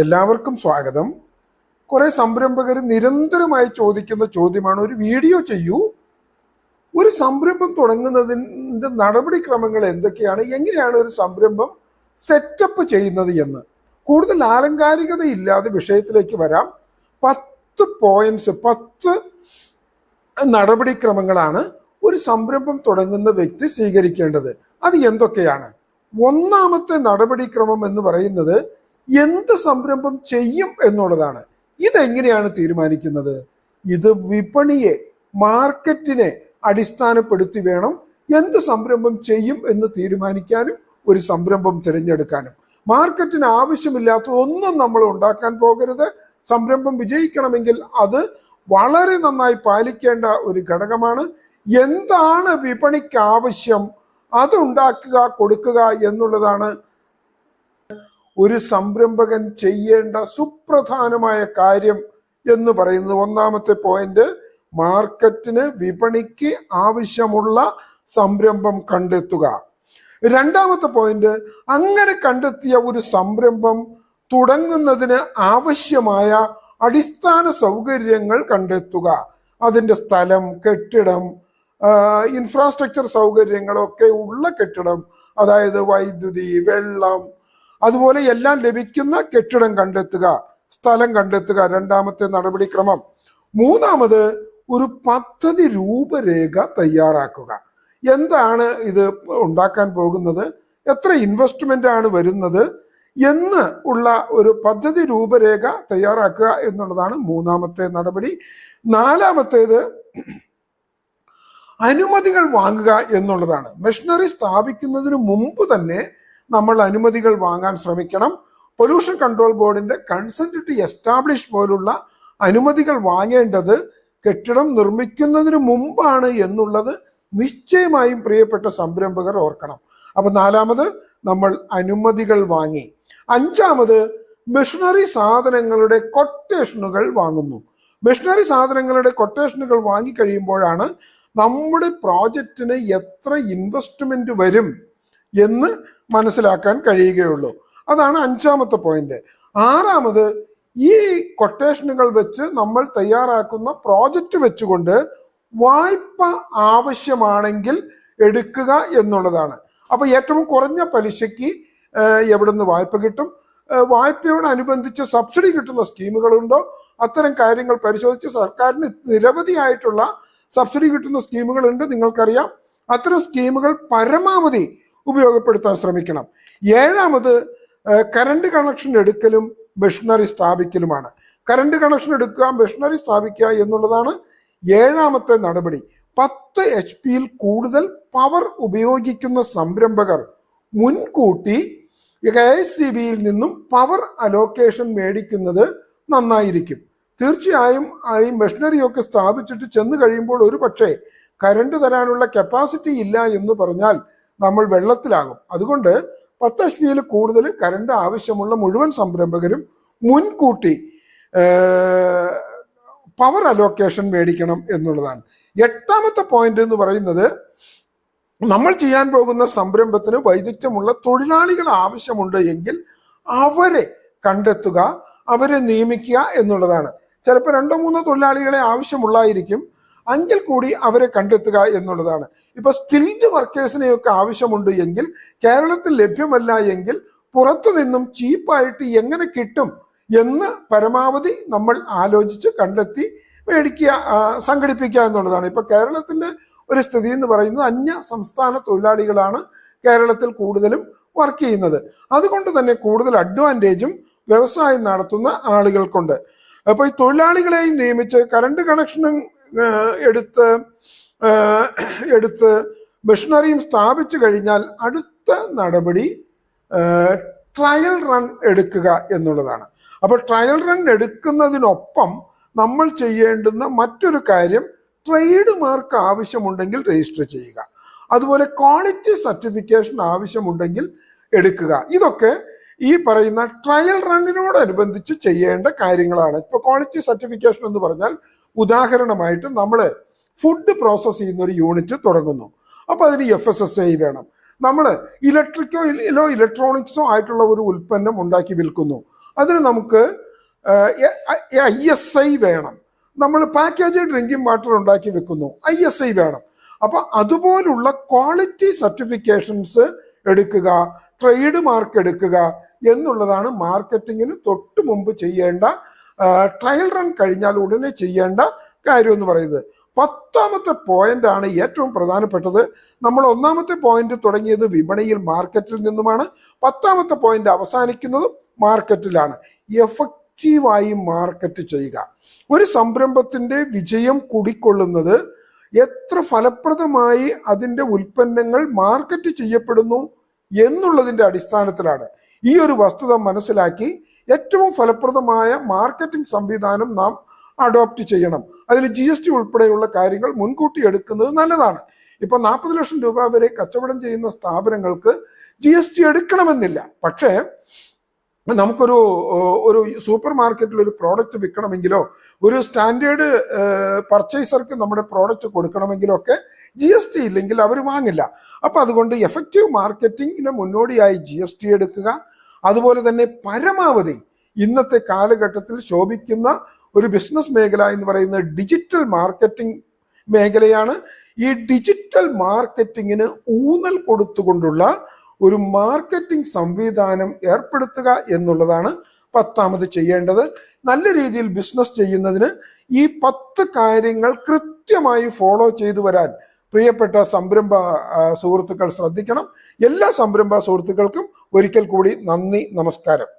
എല്ലാവർക്കും സ്വാഗതം. കുറെ സംരംഭകർ നിരന്തരമായി ചോദിക്കുന്ന ചോദ്യമാണ് ഒരു വീഡിയോ ചെയ്യൂ. ഒരു സംരംഭം തുടങ്ങുന്നതിന്റെ നടപടിക്രമങ്ങൾ എന്തൊക്കെയാണ്? എങ്ങനെയാണ് ഒരു സംരംഭം സെറ്റപ്പ് ചെയ്യുന്നത് എന്ന്? കൂടുതൽ ആലങ്കാരികത ഇല്ലാതെ വിഷയത്തിലേക്ക് വരാം. പത്ത് പോയിന്റ്സ് പത്ത് നടപടിക്രമങ്ങളാണ് ഒരു സംരംഭം തുടങ്ങുന്ന വ്യക്തി സ്വീകരിക്കേണ്ടത്. അത് എന്തൊക്കെയാണ്? ഒന്നാമത്തെ നടപടിക്രമം എന്ന് പറയുന്നത് എന്ത് സംരംഭം ചെയ്യും എന്നുള്ളതാണ്. ഇതെങ്ങനെയാണ് തീരുമാനിക്കുന്നത്? ഇത് വിപണിയെ മാർക്കറ്റിനെ അടിസ്ഥാനപ്പെടുത്തി വേണം എന്ത് സംരംഭം ചെയ്യും എന്ന് തീരുമാനിക്കാനും ഒരു സംരംഭം തിരഞ്ഞെടുക്കാനും. മാർക്കറ്റിന് ആവശ്യമില്ലാത്ത ഒന്നും നമ്മൾ ഉണ്ടാക്കാൻ പോകരുത്. സംരംഭം വിജയിക്കണമെങ്കിൽ അത് വളരെ നന്നായി പാലിക്കേണ്ട ഒരു ഘടകമാണ്. എന്താണ് വിപണിക്ക് ആവശ്യം അത് ഉണ്ടാക്കുക കൊടുക്കുക എന്നുള്ളതാണ് ഒരു സംരംഭകൻ ചെയ്യേണ്ട സുപ്രധാനമായ കാര്യം എന്ന് പറയുന്നത് ഒന്നാമത്തെ പോയിന്റ് മാർക്കറ്റിന് വിപണിക്ക് ആവശ്യമുള്ള സംരംഭം കണ്ടെത്തുക. രണ്ടാമത്തെ പോയിന്റ് അങ്ങനെ കണ്ടെത്തിയ ഒരു സംരംഭം തുടങ്ങുന്നതിന് ആവശ്യമായ അടിസ്ഥാന സൗകര്യങ്ങൾ കണ്ടെത്തുക. അതിന്റെ സ്ഥലം കെട്ടിടം ഇൻഫ്രാസ്ട്രക്ചർ സൗകര്യങ്ങളൊക്കെ ഉള്ള കെട്ടിടം അതായത് വൈദ്യുതി വെള്ളം അതുപോലെ എല്ലാം ലഭിക്കുന്ന കെട്ടിടം കണ്ടെത്തുക സ്ഥലം കണ്ടെത്തുക രണ്ടാമത്തെ നടപടിക്രമം. മൂന്നാമത് ഒരു പദ്ധതി രൂപരേഖ തയ്യാറാക്കുക. എന്താണ് ഇത് ഉണ്ടാക്കാൻ പോകുന്നത്? എത്ര ഇൻവെസ്റ്റ്മെന്റ് ആണ് വരുന്നത്? എന്ന് ഉള്ള ഒരു പദ്ധതി രൂപരേഖ തയ്യാറാക്കുക എന്നുള്ളതാണ് മൂന്നാമത്തെ നടപടി. നാലാമത്തേത് അനുമതികൾ വാങ്ങുക എന്നുള്ളതാണ്. മെഷീനറി സ്ഥാപിക്കുന്നതിന് മുമ്പ് തന്നെ നമ്മൾ അനുമതികൾ വാങ്ങാൻ ശ്രമിക്കണം. പൊല്യൂഷൻ കൺട്രോൾ ബോർഡിന്റെ കൺസെന്റ് ടു എസ്റ്റാബ്ലിഷ് പോലുള്ള അനുമതികൾ വാങ്ങേണ്ടത് കെട്ടിടം നിർമ്മിക്കുന്നതിന് മുമ്പാണ് എന്നുള്ളത് നിശ്ചയമായും പ്രിയപ്പെട്ട സംരംഭകർ ഓർക്കണം. അപ്പൊ നാലാമത് നമ്മൾ അനുമതികൾ വാങ്ങി. അഞ്ചാമത് മെഷീനറി സാധനങ്ങളുടെ കൊട്ടേഷനുകൾ വാങ്ങുന്നു. മെഷീനറി സാധനങ്ങളുടെ കൊട്ടേഷനുകൾ വാങ്ങിക്കഴിയുമ്പോഴാണ് നമ്മുടെ പ്രോജക്റ്റിന് എത്ര ഇൻവെസ്റ്റ്മെന്റ് വരും എന്ന് മനസ്സിലാക്കാൻ കഴിയുകയുള്ളൂ. അതാണ് അഞ്ചാമത്തെ പോയിന്റ് ആറാമത് ഈ കൊട്ടേഷനുകൾ വെച്ച് നമ്മൾ തയ്യാറാക്കുന്ന പ്രോജക്റ്റ് വെച്ചുകൊണ്ട് വായ്പ ആവശ്യമാണെങ്കിൽ എടുക്കുക എന്നുള്ളതാണ്. അപ്പൊ ഏറ്റവും കുറഞ്ഞ പലിശയ്ക്ക് എവിടുന്ന് വായ്പ കിട്ടും? വായ്പയോടനുബന്ധിച്ച് സബ്സിഡി കിട്ടുന്ന സ്കീമുകളുണ്ടോ അത്തരം കാര്യങ്ങൾ പരിശോധിച്ച് സർക്കാരിന് നിരവധിയായിട്ടുള്ള സബ്സിഡി കിട്ടുന്ന സ്കീമുകളുണ്ട് നിങ്ങൾക്കറിയാം. അത്തരം സ്കീമുകൾ പരമാവധി ഉപയോഗപ്പെടുത്താൻ ശ്രമിക്കണം. ഏഴാമത് കറണ്ട് കണക്ഷൻ എടുക്കലും മെഷീനറി സ്ഥാപിക്കലുമാണ്. കറണ്ട് കണക്ഷൻ എടുക്കുക മെഷീനറി സ്ഥാപിക്കുക എന്നുള്ളതാണ് ഏഴാമത്തെ നടപടി. പത്ത് എച്ച് പിയിൽ കൂടുതൽ പവർ ഉപയോഗിക്കുന്ന സംരംഭകർ മുൻകൂട്ടി കെ എസ് സി ബിയിൽ നിന്നും പവർ അലോക്കേഷൻ മേടിക്കുന്നത് നന്നായിരിക്കും. തീർച്ചയായും ഈ മെഷീനറിയൊക്കെ സ്ഥാപിച്ചിട്ട് ചെന്ന് കഴിയുമ്പോൾ ഒരു പക്ഷേ കരണ്ട് തരാനുള്ള കപ്പാസിറ്റി ഇല്ല എന്ന് പറഞ്ഞാൽ നമ്മൾ വെള്ളത്തിലാകും. അതുകൊണ്ട് പത്ത് കൂടുതൽ കരണ്ട് ആവശ്യമുള്ള മുഴുവൻ സംരംഭകരും മുൻകൂട്ടി പവർ അലോക്കേഷൻ മേടിക്കണം എന്നുള്ളതാണ്. എട്ടാമത്തെ പോയിന്റ് എന്ന് പറയുന്നത് നമ്മൾ ചെയ്യാൻ പോകുന്ന സംരംഭത്തിന് വൈദഗ്ധ്യമുള്ള തൊഴിലാളികൾ ആവശ്യമുണ്ട് എങ്കിൽ അവരെ കണ്ടെത്തുക അവരെ നിയമിക്കുക എന്നുള്ളതാണ്. ചിലപ്പോൾ രണ്ടോ മൂന്നോ തൊഴിലാളികളെ ആവശ്യമുള്ളായിരിക്കും എങ്കിൽ കൂടി അവരെ കണ്ടെത്തുക എന്നുള്ളതാണ്. ഇപ്പൊ സ്കിൽഡ് വർക്കേഴ്സിനെയൊക്കെ ആവശ്യമുണ്ട് എങ്കിൽ കേരളത്തിൽ ലഭ്യമല്ല എങ്കിൽ പുറത്തു നിന്നും ചീപ്പായിട്ട് എങ്ങനെ കിട്ടും എന്ന് പരമാവധി നമ്മൾ ആലോചിച്ച് കണ്ടെത്തി മേടിക്കുക സംഘടിപ്പിക്കുക എന്നുള്ളതാണ്. ഇപ്പൊ കേരളത്തിന്റെ ഒരു സ്ഥിതി എന്ന് പറയുന്നത് അന്യ സംസ്ഥാന തൊഴിലാളികളാണ് കേരളത്തിൽ കൂടുതലും വർക്ക് ചെയ്യുന്നത്. അതുകൊണ്ട് തന്നെ കൂടുതൽ അഡ്വാന്റേജും വ്യവസായം നടത്തുന്ന ആളുകൾക്കുണ്ട്. അപ്പൊ ഈ തൊഴിലാളികളെയും നിയമിച്ച് കറണ്ട് കണക്ഷനും എടുത്ത് എടുത്ത് മെഷീനറിയും സ്ഥാപിച്ചു കഴിഞ്ഞാൽ അടുത്ത നടപടി ട്രയൽ റൺ എടുക്കുക എന്നുള്ളതാണ്. അപ്പോൾ ട്രയൽ റൺ എടുക്കുന്നതിനൊപ്പം നമ്മൾ ചെയ്യേണ്ടുന്ന മറ്റൊരു കാര്യം ട്രേഡ് മാർക്ക് ആവശ്യമുണ്ടെങ്കിൽ രജിസ്റ്റർ ചെയ്യുക. അതുപോലെ ക്വാളിറ്റി സർട്ടിഫിക്കേഷൻ ആവശ്യമുണ്ടെങ്കിൽ എടുക്കുക. ഇതൊക്കെ ഈ പറയുന്ന ട്രയൽ റണ്ണിനോടനുബന്ധിച്ച് ചെയ്യേണ്ട കാര്യങ്ങളാണ്. ഇപ്പൊ ക്വാളിറ്റി സർട്ടിഫിക്കേഷൻ എന്ന് പറഞ്ഞാൽ ഉദാഹരണമായിട്ട് നമ്മൾ ഫുഡ് പ്രോസസ് ചെയ്യുന്ന ഒരു യൂണിറ്റ് തുടങ്ങുന്നു. അപ്പോൾ അതിന് എഫ് എസ് എസ് ഐ വേണം. നമ്മൾ ഇലക്ട്രിക്കോ ഇലോ ഇലക്ട്രോണിക്സോ ആയിട്ടുള്ള ഒരു ഉൽപ്പന്നം ഉണ്ടാക്കി വിൽക്കുന്നു. അതിന് നമുക്ക് ഐ എസ് ഐ വേണം. നമ്മൾ പാക്കേജ് ഡ്രിങ്കിങ് വാട്ടർ ഉണ്ടാക്കി വെക്കുന്നു ഐ എസ് ഐ വേണം. അപ്പൊ അതുപോലുള്ള ക്വാളിറ്റി സർട്ടിഫിക്കേഷൻസ് എടുക്കുക ട്രേഡ് മാർക്ക് എടുക്കുക എന്നുള്ളതാണ് മാർക്കറ്റിങ്ങിന് തൊട്ട് മുമ്പ് ചെയ്യേണ്ട ട്രയൽ റൺ കഴിഞ്ഞാൽ ഉടനെ ചെയ്യേണ്ട കാര്യം എന്ന് പറയുന്നത്. പത്താമത്തെ പോയിന്റ് ആണ് ഏറ്റവും പ്രധാനപ്പെട്ടത്. നമ്മൾ ഒന്നാമത്തെ പോയിന്റ് തുടങ്ങിയത് വിപണിയിൽ മാർക്കറ്റിൽ നിന്നുമാണ്. പത്താമത്തെ പോയിന്റ് അവസാനിക്കുന്നതും മാർക്കറ്റിലാണ് എഫക്റ്റീവായി മാർക്കറ്റ് ചെയ്യുക. ഒരു സംരംഭത്തിന്റെ വിജയം കുടിക്കൊള്ളുന്നത് എത്ര ഫലപ്രദമായി അതിന്റെ ഉൽപ്പന്നങ്ങൾ മാർക്കറ്റ് ചെയ്യപ്പെടുന്നു എന്നുള്ളതിന്റെ അടിസ്ഥാനത്തിലാണ്. ഈ ഒരു വസ്തുത മനസ്സിലാക്കി ഏറ്റവും ഫലപ്രദമായ മാർക്കറ്റിംഗ് സംവിധാനം നാം അഡോപ്റ്റ് ചെയ്യണം. അതിൽ ജി എസ് ടി ഉൾപ്പെടെയുള്ള കാര്യങ്ങൾ മുൻകൂട്ടി എടുക്കുന്നത് നല്ലതാണ്. ഇപ്പൊ നാൽപ്പത് ലക്ഷം രൂപ വരെ കച്ചവടം ചെയ്യുന്ന സ്ഥാപനങ്ങൾക്ക് ജി എസ് ടി എടുക്കണമെന്നില്ല. പക്ഷേ നമുക്കൊരു ഒരു സൂപ്പർ മാർക്കറ്റിൽ ഒരു പ്രോഡക്റ്റ് വിൽക്കണമെങ്കിലോ ഒരു സ്റ്റാൻഡേർഡ് പർച്ചേസർക്ക് നമ്മുടെ പ്രോഡക്റ്റ് കൊടുക്കണമെങ്കിലോ ഒക്കെ ജി എസ് ടി ഇല്ലെങ്കിൽ അവർ വാങ്ങില്ല. അപ്പം അതുകൊണ്ട് എഫക്റ്റീവ് മാർക്കറ്റിംഗിന് മുന്നോടിയായി ജി എസ് ടി എടുക്കുക. അതുപോലെ തന്നെ പരമാവധി ഇന്നത്തെ കാലഘട്ടത്തിൽ ശോഭിക്കുന്ന ഒരു ബിസിനസ് മേഖല എന്ന് പറയുന്ന ഡിജിറ്റൽ മാർക്കറ്റിംഗ് മേഖലയാണ്. ഈ ഡിജിറ്റൽ മാർക്കറ്റിങ്ങിന് ഊന്നൽ കൊടുത്തുകൊണ്ടുള്ള ഒരു മാർക്കറ്റിംഗ് സംവിധാനം ഏർപ്പെടുത്തുക എന്നുള്ളതാണ് പത്താമത് ചെയ്യേണ്ടത്. നല്ല രീതിയിൽ ബിസിനസ് ചെയ്യുന്നതിന് ഈ പത്ത് കാര്യങ്ങൾ കൃത്യമായി ഫോളോ ചെയ്തു വരാൻ പ്രിയപ്പെട്ട സംരംഭ സുഹൃത്തുക്കൾ ശ്രദ്ധിക്കണം. എല്ലാ സംരംഭ സുഹൃത്തുക്കൾക്കും ഒരിക്കൽ കൂടി നന്ദി നമസ്കാരം.